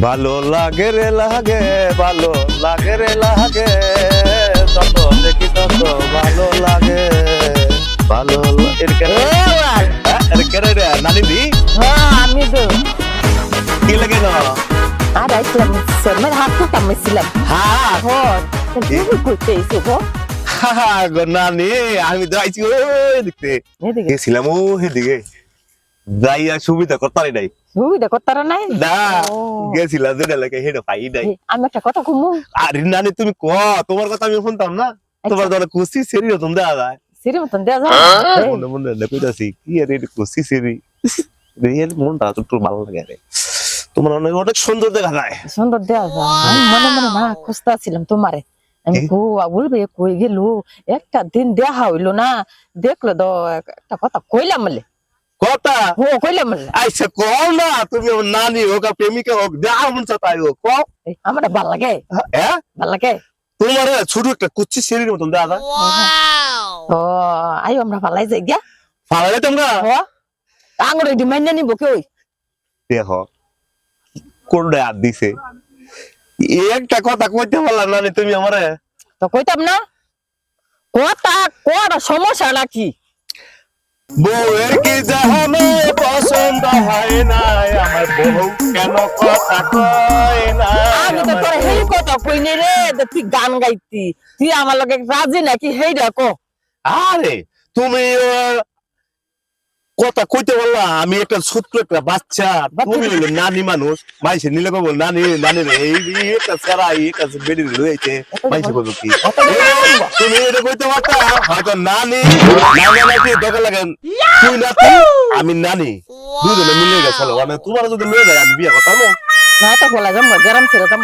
ভালো লাগে রে লাগে ভালো লাগে রে লাগে। তত দেখি তত ভালো লাগে। ভালো লা- এর কেন? হ্যাঁ, এর কেন রে নানি দি? আমি তো কি লাগে না? আর আসলাম শর্মার হাত তো কামেছিলাম হ্যাঁ। হর তুমি করতে এসো গো। হা, হা, গো নানি আমি তো আইছি ওই দেখতে গেছিলাম ও হেদিকে যাই আর সুবিধা করতারি নাই। সুবিধা করতার নাই। না ও। গেছিলাম লাগে হেডে পাই নাই। আমি একটা কথা কমু। আরে তুমি ক তোমার কথা আমি শুনতাম না। তোমার দ্বারা কুস্তি সেরি হতাম দেখা যায়। সিরি মতন দেয়া যায়? মনে মনে দেখতেছি কি আরে এটা সেরি? রিয়েল মনটা একটু ভালো লাগে রে। তোমার অনেক অনেক সুন্দর দেখা যায়। সুন্দর দেয়া যায়। আমি মনে মনে না তোমারে। আমি? বলবে কই গেল? একটা দিন দেখা হইল না। দেখল তো একটা কথা কইলাম বলে। কথা? ও কইলাম আইসা কও না তুমি আমার নানি হোক প্রেমিকা হোক যা মন চায় তাই হোক কও। আমার ভালো লাগে। হ্যাঁ? ভালো লাগে। তোমার ছোট একটা কুচ্ছি সেরির মতন দেখা যায় ও আই আমরা ভালাই যাই গিয়া ফালালে তোমরা? ও আঙুর এটি মাইনে নিব কে ওই? দেখো কোনটা আর দিছে? একটা কথা কইতে পারলাম না তুমি আমারে। তো কইতাম না। কথা কোয়ার সমস্যা নাকি? বউয়ের কি জাহানে পছন্দ হয় না আমার বউ কেন কথা কয় না আমি তো তোর হেই কথা কইনি রে তুই গান গাইতি। তুই আমার লগে রাজি নাকি? হেই দেখো আরে তুমি কথা কইতে বললা আমি একটা ছোট্ট একটা বাচ্চা তুমি নানি মানুষ, মাইসে নিলে কবল নানি নানি এই একটা এই বেডি মাইসে কবল কি? তুমি এটা কইতে পারতা? হয়তো নানি নাকি দেখা তুই নাতি আমি নানি, দুজনে মিলে গেছে মানে তোমার যদি মিলে যায় আমি বিয়ে করতাম। না, তো বলা ছিল তো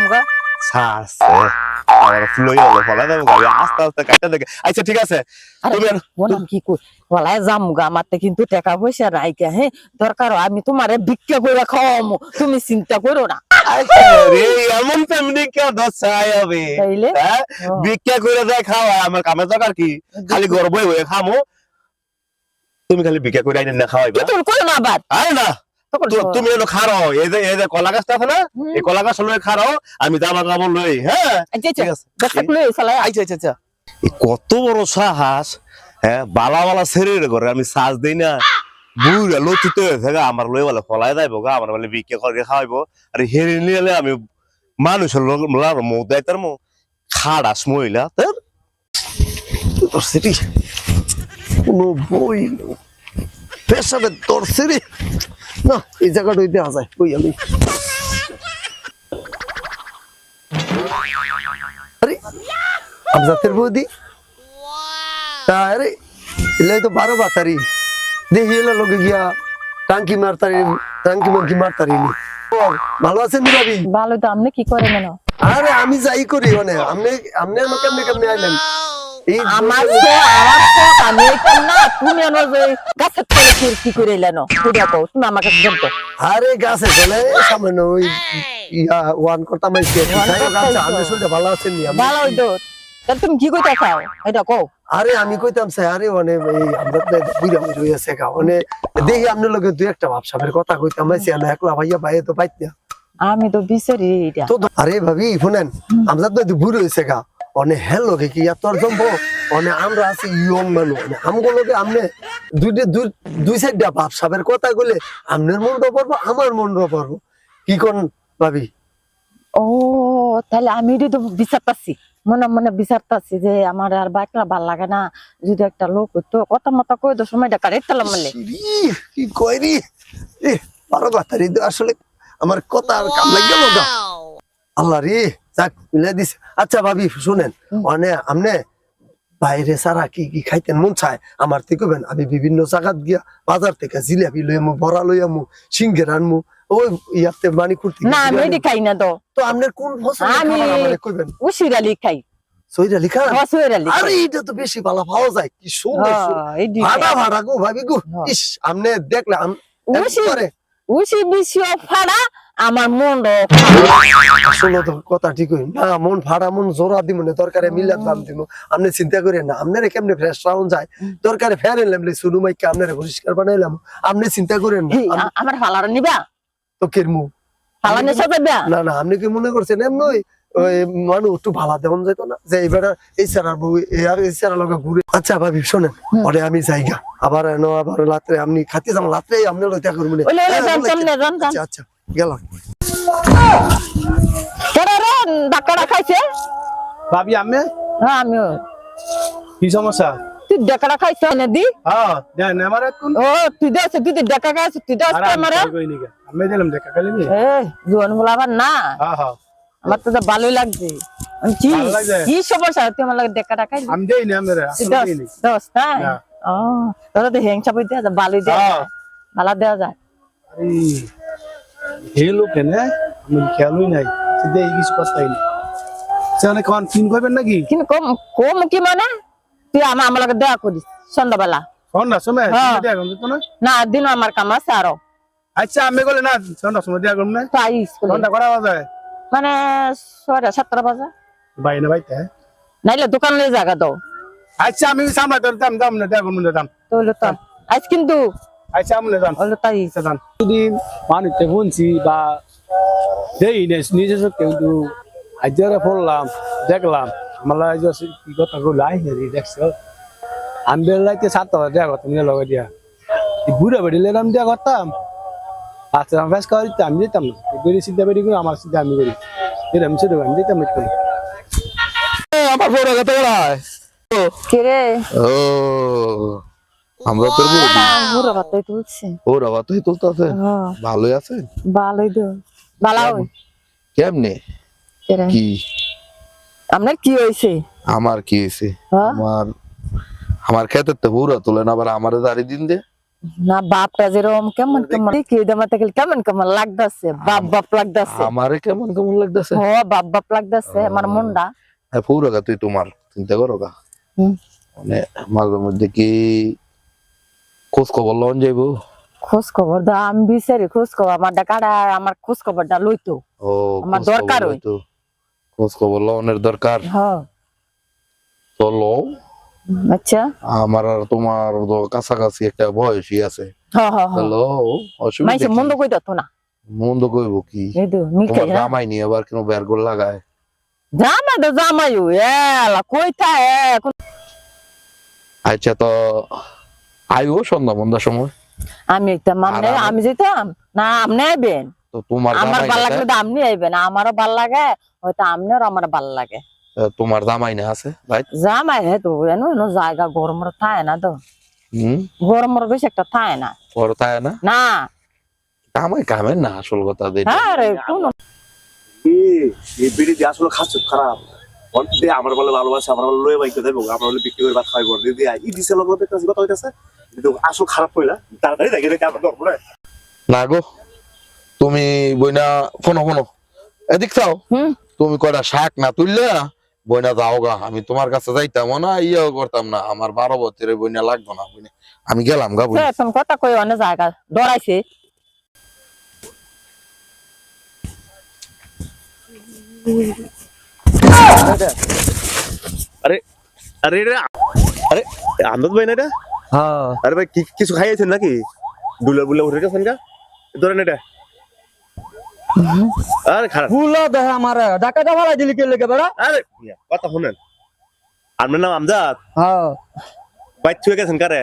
আচ্ছা ঠিক আছে। কি আমার কিন্তু টাকা পয়সা নাই হ্যাঁ? দরকার আমি তোমারে ভিক্ষা করে খাওয়ামু। তুমি চিন্তা করো না। আচ্ছা এমন ফ্যামিলি কেউ দশাই হবে? হ্যাঁ। ভিক্ষা করে দেয় খাওয়া আমার কামের দরকার কি? খালি গর্ব হয়ে খামো। তুমি খালি ভিক্ষা করে আইনে না খাওয়াইবা। করো না আরে না। তুমি এলো খারো এই যে এই যে কলা গাছটা আছে না এই কলা গাছ লয়ে খারো আমি জামা কাপড় লই হ্যাঁ? আচ্ছা আচ্ছা লই আচ্ছা আচ্ছা আচ্ছা। কত বড় সাহস হ্যাঁ? বালা বালা ছেড়ে করে আমি সাজ দেই না। বুড়া লতিতে হয়েছে গা, আমার লই বলে ফলাই যাইবো গা আমার বলে বিক্রি করে খাওয়াইবো। আর হেরে নিলে আমি মানুষের লার মৌ দেয় তার মো। খাড়াস মহিলা তার সিটি কোনো বই পেশাবে তোর সিরি না এই জায়গাটা দেওয়া যায় বই আমি। আরে আমজাতের বৌদি তা আরে এলাই তো বারো বাতারি। দেখি এলা লোকে গিয়া টাঙ্কি মারতারি টাঙ্কি মাঙ্কি মারতারি ভালো আছেন ভাবি ভালো তো আপনি কি করে মেনো আরে আমি যাই করি মানে আপনি আপনি আমার কেমনে কেমনে আইলেন? আমার তো আমার তো আমি না তুমি তলে কি কি করে এলেনো তুই দেখো তুমি আমাকে জানতো আরে গাছে চলে সামান্য ওই ইয়া ওয়ান করতাম আইছে ওয়ান আমি তো। শুনতে ভালো আছেন নি ভালো হইতো। তা তুমি কি কইতা চাও এটা কও। আরে আমি কইতাম স্যার আরে মানে এই আমরা গা মানে দেখি আপনার লগে দুই একটা ভাবসাবের কথা কইতাম না একলা ভাইয়া ভাইয়া তো পাইত না। আমি তো বিচারি এটা আরে ভাবি শুনেন আমরা তো বুড়ো হয়েছে গা অনে হেলো কে কি আর তোর জম্বো? অনে আমরা আছি ইয়ং মানুষ মানে আমগুলোকে আমনে দুইটা দুই দুই সাইডটা বাপ সাবের কথা কইলে আমনের মন পড়ব আমার মন পড়ব কি কোন ভাবি? ও তাহলে আমি এটি তো বিচারতাছি মনে মনে বিচারতাছি যে আমার আর বাইকটা ভালো লাগে না। যদি একটা লোক হইতো কথা মতো কই তো সময়টা কাটে তালাম মারলে ই, কি কই রি? এ বারো বাতারি তো আসলে আমার কথা আর কাম লাগে গা আল্লাহ রে যাক মিলে দিস আচ্ছা ভাবি শুনেন। অনে আমনে বাইরে সারা কি কি খাইতেন মন চায়? আমার থেকে কইবেন আমি বিভিন্ন জায়গাত গিয়া বাজার থেকে জিলাপি লই আমু বড়া লই আমু সিঙ্গের আনমু ওই ইয়াতে মানি কুর্তি না আমি খাই না তো। তো কোন পছন্দের আমি- কইবেন? উশিরালি খাই। আরে এটা তো বেশি ভালো পাওয়া যায়। কি সুন্দর। এটি ভাড়া ভাড়া গো ভাবি গো। হ্যাঁ। ইস আমনে দেখলে উশি উশি বিশি ফাড়া আমার মন আসলে তো কথা ঠিক হই না মন ফাড়া মন জোড়া দিব না দরকারে মিলাত দাম। দিব আপনি চিন্তা করেন না আপনারে কেমনে ফ্রেশ রাউন্ড যায়? দরকারে ফ্যান এলাম সুনু মাইকে আপনারে পরিষ্কার বানাইলাম। আপনি চিন্তা করেন না আমার ফালার নিবা? তো কেরমু? ফালানে সাজাইবা না না আপনি কি মনে করছেন? এমনি ওই মানুষ একটু ভালা দেওয়া যেত না। যে এবার এই স্যারার বউ এই স্যারার লগে ঘুরে আচ্ছা ভাবি শোনেন আমি যাইগা। আবার এনো আবার রাত্রে আপনি খাতে যাম রাত্রে আপনি লইতা করবেন ওলে ওলে যান সামনে যান যান আচ্ছা আচ্ছা গেলাম ডাক্তার খাইছে? ভাবি আমি? হ্যাঁ আমিও। কি সমস্যা? তুই ডাক্তার খাইছে না দি? হ্যাঁ দেন আমার এখন ও তুই দেছ তুই তো ডাক্তার তুই দেছ আমার আমি দিলাম দেখা খালি এ জোয়ানগুলা না। হ্যাঁ হ্যাঁ আমার তো ভালোই লাগছে। কি সমস্যা? তুই আমার লাগে আমি দেই না তাই? ও তোরা তো বই দেওয়া যায় ভালোই দেওয়া হ্যাঁ। যায় ভালো দেওয়া যায়। এই আমি খেয়ালই নাই কিছু কথাই না সেখানে করবেন নাকি? কিন্তু কম কম কি মানে? তুই আমার আমার লাগে দেওয়া করিস সন্ধ্যাবেলা। সন্ধ্যা সময়? হ্যাঁ। দেয়া করুন তো না। না দিন আমার কাম আছে আরও। আচ্ছা আমি বলে না সন্ধ্যা সময় দেয়া করুন না। সন্ধ্যা করা যায় মানে ছয়টা সাতটা বাজে। ভাই না ভাইতে নাইলে দোকান জায়গা দাও আচ্ছা আমি সামনে তোর দাম দাম না দেয়া করুন না দাম তো হইল তো আইস কিন্তু আচ্ছা আমি দাম হইল তাই আচ্ছা দাম যদি মানুষকে শুনছি বা দেই নিজে কিন্তু আজরা পড়লাম দেখলাম। আমার আজ কি কথা গুলো আই হেরি দেখছ? আমি বেলাইতে সাত টাকা দেয়া করতাম নিয়ে লগে দিয়া। বুড়া বেড়ি লেলাম দেয়া করতাম আচ্ছা আমি ফেস করে আমি দিতাম না। বেড়ি সিদ্ধা করে আমার সিদ্ধা আমি ছোট আমি একটু। আমার বড় কথা ও। আমরা তোর বৌদি। বুড়ো ভাতাই তুলছে। ওর আবার তুই হ্যাঁ। ভালোই আছে? ভালোই দো ভালো কেমনে? কি আপনার কি হয়েছে? আমার কি হয়েছে? হ্যাঁ? আমার আমার খেতে তো বুড়া তোলেন আবার আমার দাড়ি দিন দে। না বাপটা যেরকম কেমন কেমন কি গেলে কেমন কেমন লাগতাছে বাপ বাপ লাগতাছে। আমারে কেমন কেমন লাগতেছে? হ বাপ বাপ লাগতাছে আমার মনটা। পুরো গা তুই তোমার চিন্তা করো গা। মানে মাঝে মধ্যে কি খোঁজ খবর লন যাইবো? খোঁজ খবর দা আমি বিচারি খোঁজ খবর আমার ডাকাটা আমার খোঁজ খবরটা লইতো। ও আমার দরকার। হইতো। খোঁজ খবর লনের দরকার? হ্যাঁ তো লও। আচ্ছা। আমার আর তোমার তো কাছাকাছি একটা বয়সী আছে। হ্যাঁ হ্যাঁ হ্যাঁ হ্যালো অসুবিধা মন্দ কই দতো না। মন্দ কইব কি? তো তোমার জামাই নিয়ে আবার কেন বের গোল লাগায়? জামাই তো জামাইও এলা এখন আচ্ছা তো আইও সন্ধ্যা বন্ধার সময়। আমি মামনে আমি- যেতাম না আপনি আইবেন তো তোমার আমার জামাই ভালো না, লাগলে তো আপনি আইবেন আমারও ভালো লাগে হয়তো আপনার আমার ভালো লাগে। তোমার জামাই না আছে ভাই জামাই হে তো এনো এনো জায়গা গরমের থাকে না তো। হুম? গরমের বেশি একটা থাকে না। তাই না? না। জামাই কামের না আসল কথা হ্যাঁ রে কোন এই বিড়ি দিয়ে আসলে খাচ্ছ খারাপ। অনেক দিয়ে আমার বলে ভালোবাসে আমার বলে লয়ে দেবো আমার বলে বিক্রি করে ভাত খাই করে দিয়ে ই দিছে লোক দেখতেছি কথা হইতাছে। কিন্তু আসল খারাপ কইলা তাড়াতাড়ি দেখে রেখে আমার দরকার না গো তুমি বইনা ফোনো ফোনো। এদিক চাও? হুম। তুমি কয়টা শাক না তুললে? বইনা যাও গা আমি তোমার কাছে যাইতাম না ইয়েও করতাম না আমার বারো বছরের বইনা লাগতো না বইনা। আমি গেলাম গা বইনা। এখন কথা কই অনেক জায়গা ডরাইছে আরে আরে রে আরে আনন্দ ভাই না এটা? হ্যাঁ। আরে ভাই কি কিছু খাইয়েছেন নাকি? দুলা বুলা উঠে গেছেন গা? ধরেন এটা। আরে খারাপ। আমার। দিলি কে লেগে বেড়া? আরে মিয়া, কথা শুনেন। আপনার নাম আমজাদ? হ্যাঁ। বাইক থুয়ে গেছেন কারে?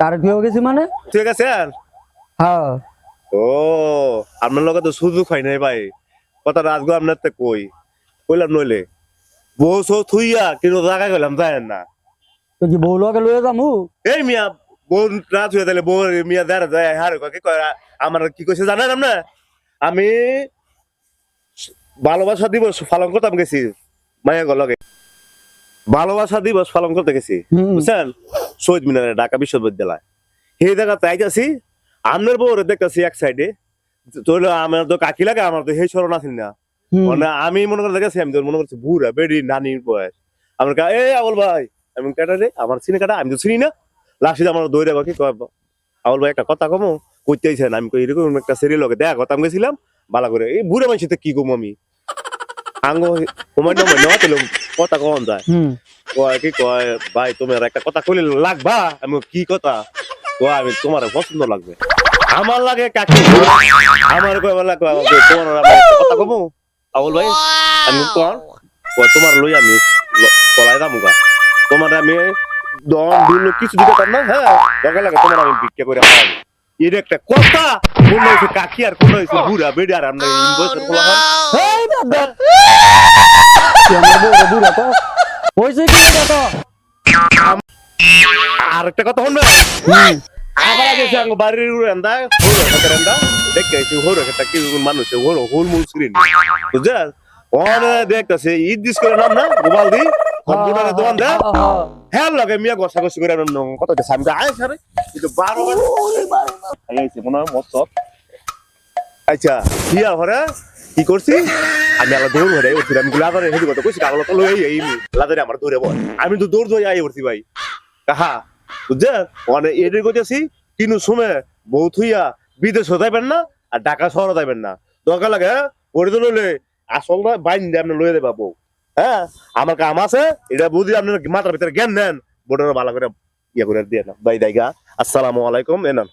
কার বিয়ে গেছি মানে? থুয়ে গেছেন? হ্যাঁ। ও আপনার লগে তো সুযোগ হয় নাই ভাই। কথা রাজগো আপনার তো কই? কইলাম নইলে। বউ সৌ থুইয়া কিন্তু জায়গা গেলাম যায় না? তো কি বউ লগে লয়ে যামু? এই মিয়া বউ রাত হয়ে তাহলে বউ মিয়া দাঁড়া যায় হারে কি কয় আমার কি কইছে জানেন আপনি? আমি ভালোবাসা দিবস পালন করতাম গেছি মায়া ভালোবাসা দিবস পালন করতে গেছি বুঝছেন? শহীদ মিনারে ঢাকা বিশ্ববিদ্যালয়। সেই জায়গাতে আইতাছি আপনার বউ দেখতেছি এক সাইডে। তো আমার তো কাকি লাগে আমার তো সেই স্মরণ আছে না। মানে আমি মনে করে দেখেছি আমি তো মনে করছি বুড়া বেড়ি নানির বয়স। আমার কা এই আবুল ভাই আমি কাটা রে আমার চিনি কাটা আমি তো চিনি না। লাস্টে আমার দৌড়ে কি কয় আবুল ভাই একটা কথা কমো? কইতে আইছেন আমি কই এরকম একটা সিরিয়াল লগে দেখা কথা গেছিলাম বালা করে এই বুড়া মানুষ কি কম আমি? আঙ্গ সময় নয় নেওয়া তো কথা কম যায়। কয় কি কয় ভাই তোমার একটা কথা কইলে লাগবা? আমি কি কথা? কয় আমি তোমার পছন্দ লাগবে। আমার লাগে কাকি। আমার কই বলা আমাকে তোমার কথা কমু? আবুল ভাই আমি কোন তোমার? লই আমি চলাই দাম গা। তোমার আমি দম দিল কিছু দিতে পার না হ্যাঁ? দরকার লাগে তোমার আমি ভিক্ষা করে খাওয়াবো এটা একটা কথা কোন হয়েছে কাকি আর কোন হয়েছে বুড়া বেড়ে আর আমরা খোলা হয় বুড়া তো হয়েছে কি তো আর একটা কথা শুনবে আবার আঙ্গ বাড়ির রেন্দা দেখতে একটা কি মানুষ হলো হোল মুল স্ক্রিন বুঝছাস ওনে দেখতেছে ঈদ দিস করে নাম না মোবাইল দি কম্পিউটারে দোকান দে হ্যাঁ লগে মিয়া গসা গসি করে কত যে সামনে আয় সারে কিন্তু বারো আচ্ছা আমি তো দৌড়ে ধরে আই ভাই। বউ থুইয়া বিদেশ না আর ঢাকা শহর যাইবেন না। দরকার লাগে হ্যাঁ? লইলে আসল না বাইন দিয়ে আপনি লইয়ে দেবা বউ। হ্যাঁ? আমার কাম আছে, এটা বুঝি আপনার মাথার ভিতরে জ্ঞান নেন। বোর্ডের ভালো করে ইয়ে করে দিয়ে না বাই দাইগা আসসালামু আলাইকুম এ নেন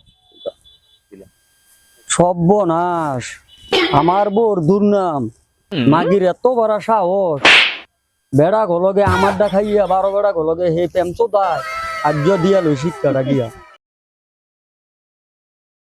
সর্বনাশ। আমার বোর দুর্নাম। মাগির এত বড় সাহস। বেড়া গলগে আমার দেখাইয়া বারো বেড়া গলগে হে প্রেম চোদায়। আর্য দিয়া লই শিক্ষাটা গিয়া।